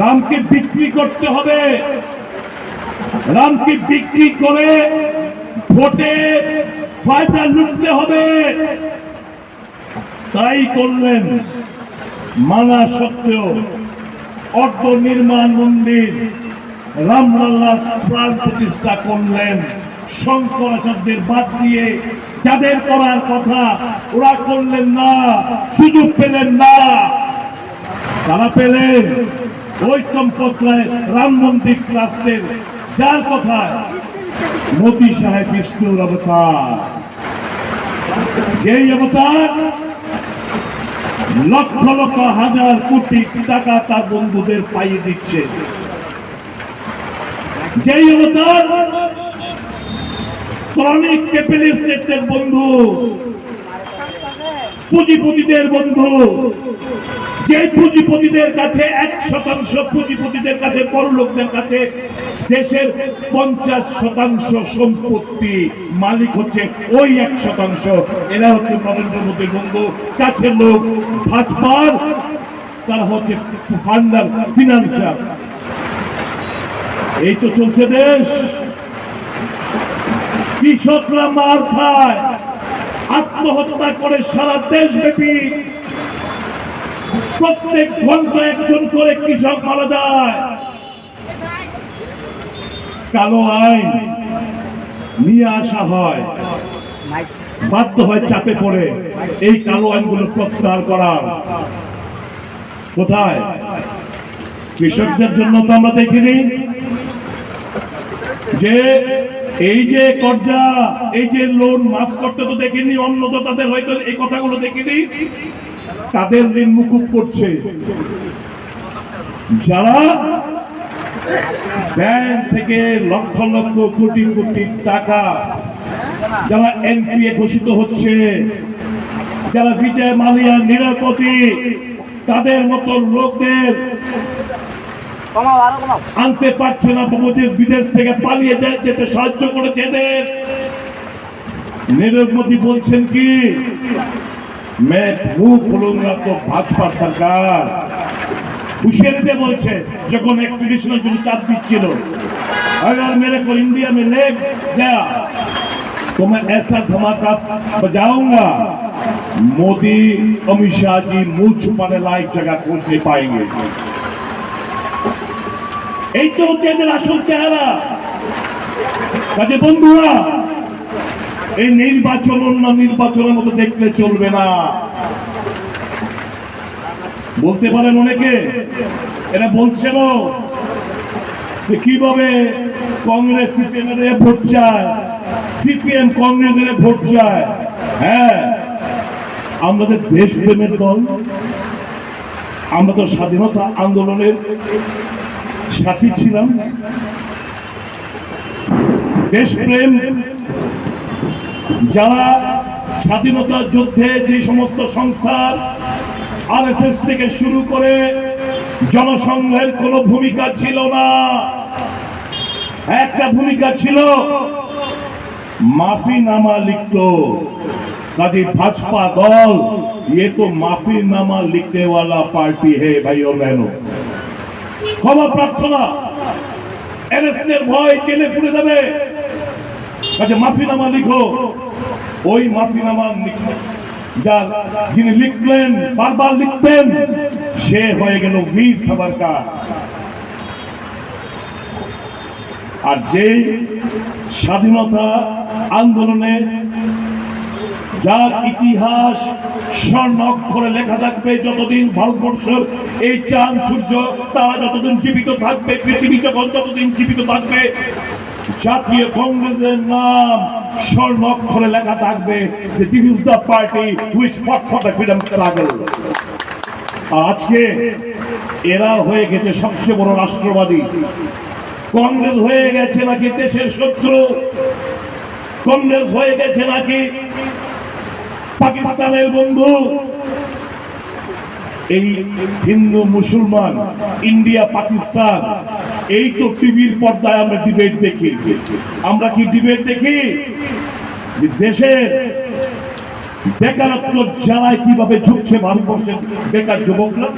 রামকে বিক্রি করতে হবে। রামকে বিক্রি করে ভোটে ফায়দা লুটতে হবে। তাই করলেন মানা সত্ত্বেও অর্থ নির্মাণ মন্দির রামলাল্লার প্রাণ প্রতিষ্ঠা করলেন। শঙ্করাচার্যের বাদ দিয়ে যাদের করার কথা ওরা করলেন না, সুযোগ পেলেন না। তারা পেলেন ওই চম্পকরায় রাম মন্দির ট্রাস্টের যার কথা মোদী সাহেব বিষ্ণুর অবতার। যেই অবতার লক্ষ লক্ষ হাজার কোটি টাকা তার বন্ধুদের পাইয়ে দিচ্ছে। যেই অবতার ক্রনিক ক্যাপিটালিস্টের বন্ধু পুঁজিপতিদের বন্ধু। যে পুঁজিপতিদের কাছে এক শতাংশ পুঁজিপতিদের কাছে বড় লোকদের কাছে দেশের পঞ্চাশ শতাংশ সম্পত্তি মালিক হচ্ছে ওই এক শতাংশ। এরা হচ্ছে নরেন্দ্র মোদীর বন্ধু। কাছের লোক ভাজপার, তারা হচ্ছে ফান্ডার ফিনান্সিয়াল এই তো চলছে দেশ। কৃষকরা মার খায়। আত্মহত্যা করে সারা দেশব্যাপী প্রত্যেক ঘণ্টা একজন করে কৃষক মারা যায়। কালো আইন নিয়ে আসা হয়, বাধ্য হয় চাপে পড়ে এই কালো আইনগুলো প্রত্যাহার করার। কোথায়? কৃষকদের জন্য তো আমরা দেখিনি যে এই যে কর্জা, এই যে লোন মাফ করতে তো দেখিনি, অন্য তো তাদের হয়তো এই কথাগুলো দেখিনি। তাদের ঋণ মুকুব করছে। যারা ব্যাংক থেকে লক্ষ লক্ষ কোটি কোটি টাকা যারা এনপিএ ঘোষিত হচ্ছে, যারা বিজয় মালিয়া নিরাপতি তাদের মতো লোকদের আনতে পারছে না বিদেশ বিদেশ থেকে পালিয়ে যায় যেতে সাহায্য করেছে এদের নীরব মোদী বলছেন কি मैं मुंह खोलूंगा तो भाजपा सरकार হুশিয়ারিতে বলছে যখন এক্সপিডিশনের জন্য চাপ দিচ্ছিল अगर मेरे को इंडिया में ले गया तो मैं ऐसा धमाका बजाऊंगा मोदी अमित शाह जी मुंह छुपाने लायक जगह खोज नहीं पाएंगे এই তো হচ্ছে এদের আসল চেহারা। কাজে বন্ধুরা, এই নির্বাচন অন্য নির্বাচনের মতো দেখলে চলবে না। বলতে পারেন অনেকে, এরা বলছিল যে কীভাবে কংগ্রেস সিপিএম এর ভোট চায়, সিপিএম কংগ্রেসের ভোট চায়। হ্যাঁ আমাদের দেশপ্রেমের দল, আমরা তো স্বাধীনতা আন্দোলনের সাথী ছিলাম দেশপ্রেম যারা স্বাধীনতা যুদ্ধে যে সমস্ত সংস্থার আরএসএস থেকে শুরু করে জনসংঘের কোনো ভূমিকা ছিল না একটা ভূমিকা ছিল মাফি নামা লিখত কাজে ভাজপা দল ये तो माफी नामा लिखने वाला पार्टी है भाइयों बहनों ক্ষমা প্রার্থনা। অ্যারেস্টের ভয় জেলে পুড়ে যাবে। কাজে মাফিনামা লিখো। ওই মাফিনামা লিখ- যা যিনি লিখলেন, বারবার লিখতেন, সে হয়ে গেল বীর সাভারকার। আর যে স্বাধীনতা আন্দোলনে যার ইতিহাস স্বর্ণ অক্ষরে লেখা থাকবে যতদিন ভারতবর্ষের এই চাঁদ, সূর্য, তারা যতদিন জীবিত থাকবে, পৃথিবী যখন যতদিন জীবিত থাকবে, জাতীয় কংগ্রেসের নাম স্বর্ণ অক্ষরে লেখা থাকবে যে this is the party which fought for the freedom struggle আজকে এরা হয়ে গেছে সবচেয়ে বড় রাষ্ট্রবাদী। কংগ্রেস হয়ে গেছে নাকি দেশের শত্রু? কংগ্রেস হয়ে গেছে নাকি পাকিস্তানের বন্ধু। এই হিন্দু, মুসলমান, ইন্ডিয়া, পাকিস্তান, এই তো টিভির পর্দায় আমরা ডিবেট দেখি। আমরা কি ডিবেট দেখি? দেশের বেকারত্ব জ্বালায় কীভাবে ঝুঁকছে ভারতবর্ষের বেকার যুবকরা?